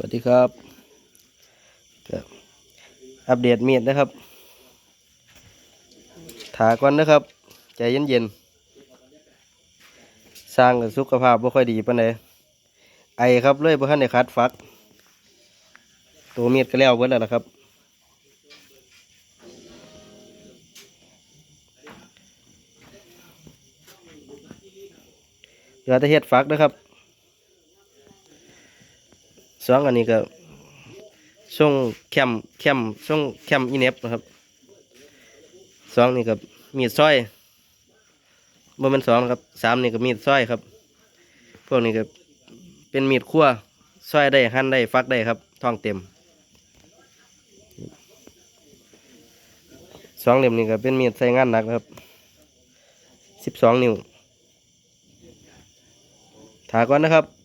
วัสดีครับอัปเดตเมียดนะครับถาก่อนนะครับ ใจเย็นๆสร้างกับสุขภาพบ่ค่อยดีปานใดไอครับเลยบ่ทันได้คัดฟัก ตัวเมียดก็แล้วเบิดแล้วล่ะครับเหลือแต่เฮ็ดฟักนะครับ สองอันนี้ก็ช่วงแคมแคมช่วงแคมอีเนฟนะครับสองนี่ก็มีดสร้อยบ่แมันสองนะครับสามนี่ก็มีดสร้อยครับ พวกนี้ก็เป็นมีดคั่วสร้อยได้หั่นได้ฟักได้ครับท้องเต็มสองเล่มนี่ก็เป็นมีดใส่งานหนักนะครับสิบสองนิ้วถาก่อนนะครับ